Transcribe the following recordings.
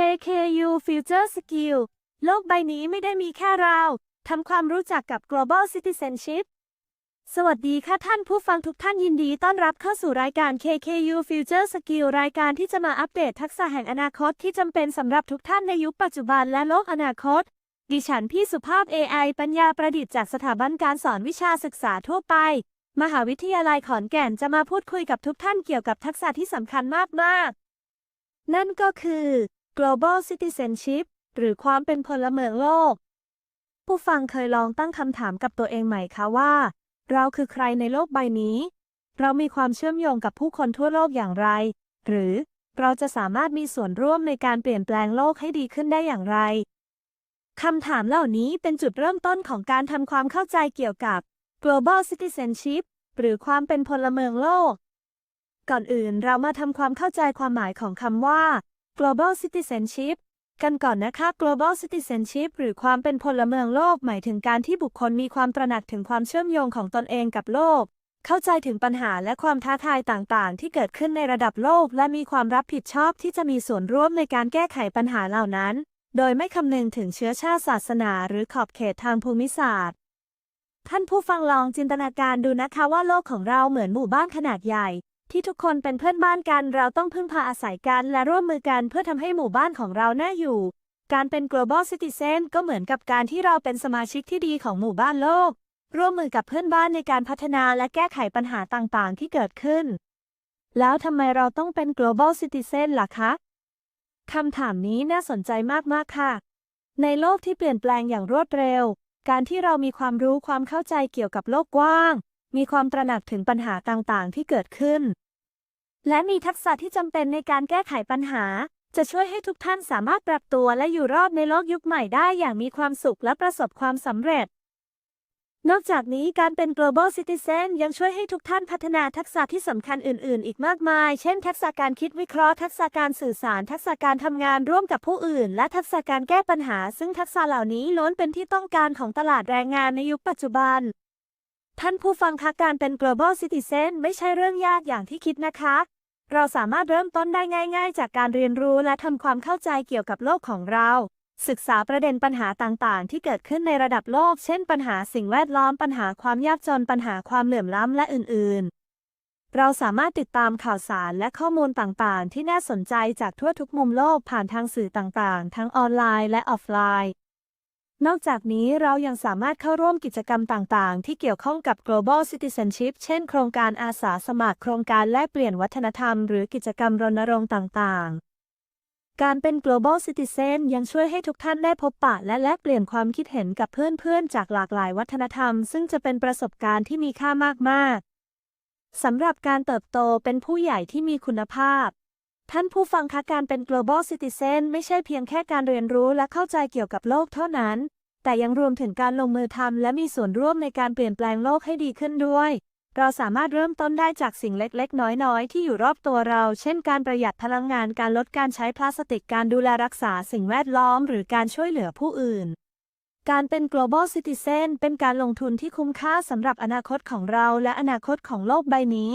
KKU Future Skill โลกใบนี้ไม่ได้มีแค่เรา ทำความรู้จักกับ Global Citizenship สวัสดีค่ะท่านผู้ฟังทุกท่านยินดีต้อนรับเข้าสู่รายการ KKU Future Skill รายการที่จะมาอัปเดตทักษะแห่งอนาคตที่จำเป็นสำหรับทุกท่านในยุคปัจจุบันและโลกอนาคต ดิฉันพี่สุภาพ AI ปัญญาประดิษฐ์จากสถาบันการสอนวิชาศึกษาทั่วไป มหาวิทยาลัยขอนแก่นจะมาพูดคุยกับทุกท่านเกี่ยวกับทักษะที่สำคัญมากๆ นั่นก็คือ global citizenship หรือความเป็นพลเมืองโลก ผู้ฟังเคยลองตั้งคำถามกับตัวเองไหมคะว่า เราคือใครในโลกใบนี้ เรามีความเชื่อมโยงกับผู้คนทั่วโลกอย่างไร หรือเราจะสามารถมีส่วนร่วมในการเปลี่ยนแปลงโลกให้ดีขึ้นได้อย่างไรคำถามเหล่านี้เป็นจุดเริ่มต้นของการทำความเข้าใจเกี่ยวกับ global citizenship หรือความเป็นพลเมืองโลก ก่อนอื่นเรามาทำความเข้าใจความหมายของคำว่า global citizenship กันก่อนนะคะ global citizenship หรือความเป็นพลเมืองโลก หมายถึงการที่บุคคลมีความตระหนักถึงความเชื่อมโยงของตนเองกับโลก เข้าใจถึงปัญหาและความท้าทายต่างๆ ที่เกิดขึ้นในระดับโลก และมีความรับผิดชอบที่จะมีส่วนร่วมในการแก้ไขปัญหาเหล่านั้น โดยไม่คำนึงถึงเชื้อชาติศาสนา หรือขอบเขตทางภูมิศาสตร์ ท่านผู้ฟังลองจินตนาการดูนะคะว่าโลกของเราเหมือนหมู่บ้านขนาดใหญ่ ที่ทุกคนเป็นเพื่อนบ้านกันเราต้องพึ่งพาอาศัยกันและร่วมมือกันเพื่อทำให้หมู่บ้านของเราน่าอยู่ การเป็น global citizen ก็เหมือนกับการที่เราเป็นสมาชิกที่ดีของหมู่บ้านโลก ร่วมมือกับเพื่อนบ้านในการพัฒนาและแก้ไขปัญหาต่างๆ ที่เกิดขึ้น แล้วทำไมเราต้องเป็น global citizen ล่ะคะคำถามนี้น่าสนใจมาก ๆ ค่ะ ในโลกที่เปลี่ยนแปลงอย่างรวดเร็ว การที่เรามีความรู้ความเข้าใจเกี่ยวกับโลกกว้าง มีความตระหนักถึงปัญหาต่างๆ ที่เกิดขึ้น และมีทักษะที่จำเป็นในการแก้ไขปัญหา จะช่วยให้ทุกท่านสามารถปรับตัวและอยู่รอดในโลกยุคใหม่ได้อย่างมีความสุขและประสบความสำเร็จ นอกจากนี้การเป็น global citizen ยังช่วยให้ทุกท่านพัฒนาทักษะที่สำคัญอื่น ๆ อีกมากมาย เช่น ทักษะการคิดวิเคราะห์ ทักษะการสื่อสาร ทักษะการทำงานร่วมกับผู้อื่น และทักษะการแก้ปัญหา ซึ่งทักษะเหล่านี้ล้วนเป็นที่ต้องการของตลาดแรงงานในยุคปัจจุบัน ท่านผู้ฟังคะการเป็น global citizen ไม่ใช่เรื่องยากอย่างที่คิดนะคะ เราสามารถเริ่มต้นได้ง่าย ๆ จากการเรียนรู้และทำความเข้าใจเกี่ยวกับโลกของเรา ศึกษาประเด็นปัญหาต่างๆ ที่เกิดขึ้นในระดับโลก เช่น ปัญหาสิ่งแวดล้อม ปัญหาความยากจน ปัญหาความเหลื่อมล้ำ และอื่น ๆ เราสามารถติดตามข่าวสารและข้อมูลต่างๆ ที่น่าสนใจจากทั่วทุกมุมโลกผ่านทางสื่อต่างๆ ทั้งออนไลน์และออฟไลน์ นอกจากนี้เรายังสามารถเข้าร่วมกิจกรรมต่าง ๆ ที่เกี่ยวข้องกับ global citizenship เช่นโครงการอาสาสมัคร โครงการแลกเปลี่ยนวัฒนธรรม หรือกิจกรรมรณรงค์ต่าง ๆการเป็น global citizen ยังช่วยให้ทุกท่านได้พบปะ และแลกเปลี่ยนความคิดเห็นกับเพื่อนๆ จากหลากหลายวัฒนธรรม ซึ่งจะเป็นประสบการณ์ที่มีค่ามากๆสำหรับการเติบโตเป็นผู้ใหญ่ที่มีคุณภาพ ท่านผู้ฟังคะการเป็น global citizen ไม่ใช่เพียงแค่การเรียนรู้และเข้าใจเกี่ยวกับโลกเท่านั้น แต่ยังรวมถึงการลงมือทำและมีส่วนร่วมในการเปลี่ยนแปลงโลกให้ดีขึ้นด้วย เราสามารถเริ่มต้นได้จากสิ่งเล็ก ๆ น้อย ๆ ที่อยู่รอบตัวเรา เช่น การประหยัดพลังงาน การลดการใช้พลาสติก การดูแลรักษาสิ่งแวดล้อม หรือการช่วยเหลือผู้อื่นการเป็น global citizen เป็นการลงทุนที่คุ้มค่าสำหรับอนาคตของเราและอนาคตของโลกใบนี้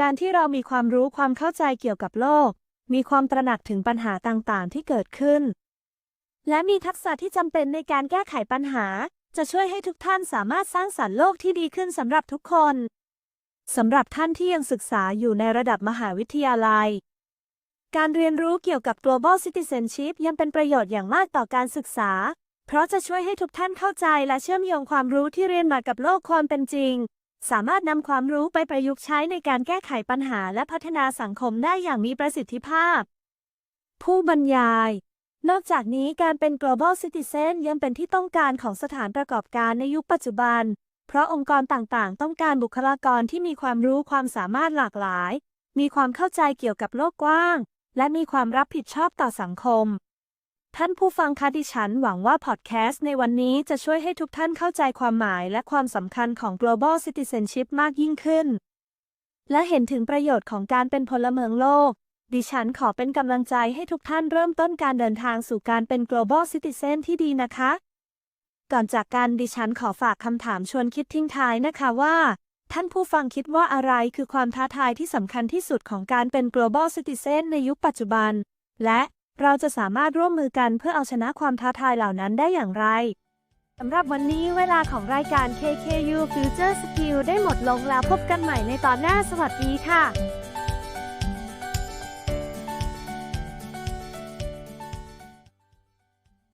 การที่เรามีความรู้ความเข้าใจเกี่ยวกับโลก มีความตระหนักถึงปัญหาต่างๆ ที่เกิดขึ้น และมีทักษะที่จำเป็นในการแก้ไขปัญหา จะช่วยให้ทุกท่านสามารถสร้างสรรค์โลกที่ดีขึ้นสำหรับทุกคนสำหรับท่านที่ยังศึกษาอยู่ในระดับมหาวิทยาลัย การเรียนรู้เกี่ยวกับ global citizenship ยังเป็นประโยชน์อย่างมากต่อการศึกษา เพราะจะช่วยให้ทุกท่านเข้าใจและเชื่อมโยงความรู้ที่เรียนมากับโลกความเป็นจริง สามารถนำความรู้ไปประยุกต์ใช้ในการแก้ไขปัญหาและพัฒนาสังคมได้อย่างมีประสิทธิภาพ ผู้บรรยาย นอกจากนี้การเป็น global citizen ยังเป็นที่ต้องการของสถานประกอบการในยุคปัจจุบัน เพราะองค์กรต่างๆ ต้องการบุคลากรที่มีความรู้ความสามารถหลากหลาย มีความเข้าใจเกี่ยวกับโลกกว้าง และมีความรับผิดชอบต่อสังคม ท่านผู้ฟังคะดิฉันหวังว่าพอดแคสต์ในวันนี้จะช่วยให้ทุกท่านเข้าใจความหมายและความสำคัญของ global citizenship มากยิ่งขึ้น และเห็นถึงประโยชน์ของการเป็นพลเมืองโลก ดิฉันขอเป็นกำลังใจให้ทุกท่านเริ่มต้นการเดินทางสู่การเป็น global citizen ที่ดีนะคะ ก่อนจากกันดิฉันขอฝากคำถามชวนคิดทิ้งท้ายนะคะว่า ท่านผู้ฟังคิดว่าอะไรคือความท้าทายที่สำคัญที่สุดของการเป็น global citizen ในยุคปัจจุบัน และ เราจะสามารถร่วมมือกันเพื่อเอาชนะความท้าทายเหล่านั้นได้อย่างไรสำหรับวันนี้เวลาของรายการ KKU Future Skill ได้หมดลงแล้วพบกันใหม่ในตอนหน้าสวัสดีค่ะ